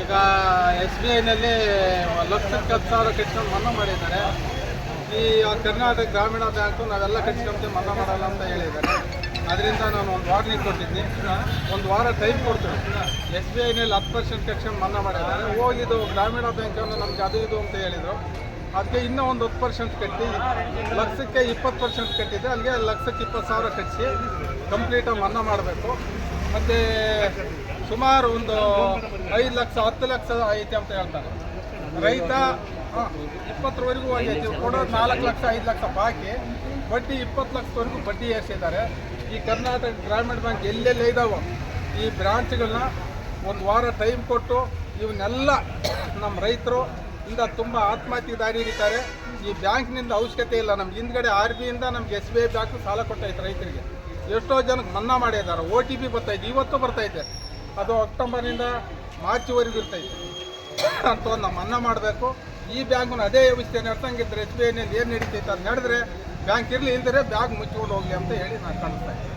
ಈಗ S B ಐನಲ್ಲಿ ಲಕ್ಷಕ್ಕೆ ಹತ್ತು ಸಾವಿರ ಕಟ್ಕೊಂಡು ಮನ್ನಾ ಮಾಡಿದ್ದಾರೆ. ಈ ಕರ್ನಾಟಕ ಗ್ರಾಮೀಣ ಬ್ಯಾಂಕು ನಾವೆಲ್ಲ ಕಟ್ಕೊಂಡು ಮನ್ನಾ ಮಾಡಲ್ಲ ಅಂತ ಹೇಳಿದ್ದಾರೆ. ಅದರಿಂದ ನಾನು ಒಂದು ವಾರ್ನಿಂಗ್ ಕೊಟ್ಟಿದ್ದೆ ಒಂದು ವಾರ ಟೈಮ್ ಕೊಡ್ತೀನಿ ಎಸ್ ಬಿ ಐನಲ್ಲಿ ಹತ್ತು ಪರ್ಸೆಂಟ್ ಕಟ್ಕೊಂಡು ಮನ್ನಾ ಮಾಡಿದ್ದಾರೆ. ಹೋಗಿದ್ದು ಗ್ರಾಮೀಣ ಬ್ಯಾಂಕನ್ನು ನಮಗೆ ಅದು ಇದು ಅಂತ ಹೇಳಿದರು. ಅದಕ್ಕೆ ಇನ್ನೂ ಒಂದು ಹತ್ತು ಪರ್ಸೆಂಟ್ ಕಟ್ಟಿ, ಲಕ್ಷಕ್ಕೆ ಇಪ್ಪತ್ತು ಪರ್ಸೆಂಟ್ ಕಟ್ಟಿದ್ದೆ. ಅಲ್ಲಿಗೆ ಲಕ್ಷಕ್ಕೆ ಇಪ್ಪತ್ತು ಸಾವಿರ ಕಟ್ಟಿಸಿ ಕಂಪ್ಲೀಟಾಗಿ ಮನ್ನಾ ಮಾಡಬೇಕು. ಮತ್ತು ಸುಮಾರು ಒಂದು ಐದು ಲಕ್ಷ, ಹತ್ತು ಲಕ್ಷ ಐತೆ ಅಂತ ಹೇಳ್ತಾರೆ. ರೈತ ಇಪ್ಪತ್ತರವರೆಗೂ ಐತಿ. ಕೊಡೋದು ನಾಲ್ಕು ಲಕ್ಷ, ಐದು ಲಕ್ಷ ಬಾಕಿ. ಬಡ್ಡಿ ಇಪ್ಪತ್ತು ಲಕ್ಷದವರೆಗೂ ಬಡ್ಡಿ ಏರಿಸಿದ್ದಾರೆ. ಈ ಕರ್ನಾಟಕ ಗ್ರಾಮೀಣ ಬ್ಯಾಂಕ್ ಎಲ್ಲೆಲ್ಲಿ ಇದ್ದಾವೋ ಈ ಬ್ರಾಂಚ್ಗಳನ್ನ ಒಂದು ವಾರ ಟೈಮ್ ಕೊಟ್ಟು ಇವನ್ನೆಲ್ಲ ನಮ್ಮ ರೈತರು ಇಂದ ತುಂಬ ಆತ್ಮಹತ್ಯೆ ದಾರಿ ಹಿಡಿತಾರೆ. ಈ ಬ್ಯಾಂಕ್ನಿಂದ ಅವಶ್ಯಕತೆ ಇಲ್ಲ. ನಮ್ಗೆ ಹಿಂದ್ಗಡೆ ಆರ್ ಬಿಯಿಂದ ನಮ್ಗೆ ಎಸ್ ಬಿ ಐ ಬ್ಯಾಂಕ್ ಸಾಲ ಕೊಟ್ಟೈತೆ ರೈತರಿಗೆ. ಎಷ್ಟೋ ಜನಕ್ಕೆ ಮನ್ನಾ ಮಾಡಿದ್ದಾರೆ ಓ ಟಿ ಪಿ ಬರ್ತೈತೆ ಇವತ್ತು ಬರ್ತೈತೆ ಅದು ಅಕ್ಟೋಬರ್ನಿಂದ ಮಾರ್ಚ್ವರೆಗೂ ಇರ್ತೈತೆ. ಅಂತ ನಾವು ಮನ್ನಾ ಮಾಡಬೇಕು. ಈ ಬ್ಯಾಂಕ್ನ ಅದೇ ವ್ಯವಸ್ಥೆ ನಡ್ಸಂಗಿದ್ರೆ ಎಸ್ ಬಿ ಐನಲ್ಲಿ ಏನು ನಡೀತೈತೆ ಅದು ನಡೆದ್ರೆ ಬ್ಯಾಂಕ್ ಇರಲಿ ಇಲ್ದರೆ ಬ್ಯಾಂಕ್ ಮುಚ್ಚಿಕೊಂಡು ಹೋಗಲಿ ಅಂತ ಹೇಳಿ ನಾನು ಕಾಣಿಸ್ತಾ ಇದ್ದೀನಿ.